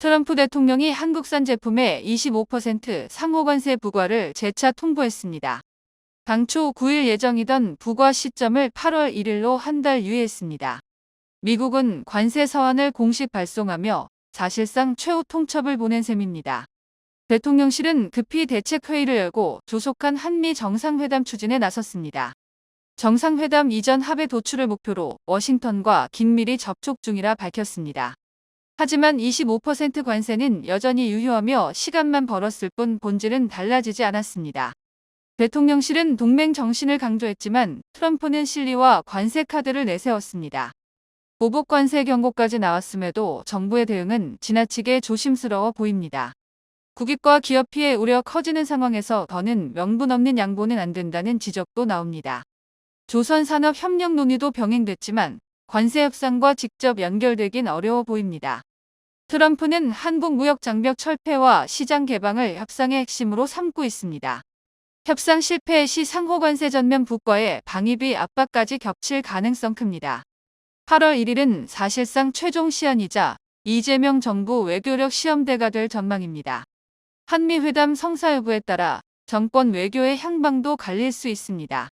트럼프 대통령이 한국산 제품에 25% 상호관세 부과를 재차 통보했습니다. 당초 9일 예정이던 부과 시점을 8월 1일로 한 달 유예했습니다. 미국은 관세 서한을 공식 발송하며 사실상 최후 통첩을 보낸 셈입니다. 대통령실은 급히 대책회의를 열고 조속한 한미 정상회담 추진에 나섰습니다. 정상회담 이전 합의 도출을 목표로 워싱턴과 긴밀히 접촉 중이라 밝혔습니다. 하지만 25% 관세는 여전히 유효하며 시간만 벌었을 뿐 본질은 달라지지 않았습니다. 대통령실은 동맹 정신을 강조했지만 트럼프는 실리와 관세 카드를 내세웠습니다. 보복 관세 경고까지 나왔음에도 정부의 대응은 지나치게 조심스러워 보입니다. 국익과 기업 피해 우려 커지는 상황에서 더는 명분 없는 양보는 안 된다는 지적도 나옵니다. 조선산업 협력 논의도 병행됐지만 관세 협상과 직접 연결되긴 어려워 보입니다. 트럼프는 한국 무역 장벽 철폐와 시장 개방을 협상의 핵심으로 삼고 있습니다. 협상 실패 시 상호관세 전면 부과에 방위비 압박까지 겹칠 가능성 큽니다. 8월 1일은 사실상 최종 시한이자 이재명 정부 외교력 시험대가 될 전망입니다. 한미 회담 성사 여부에 따라 정권 외교의 향방도 갈릴 수 있습니다.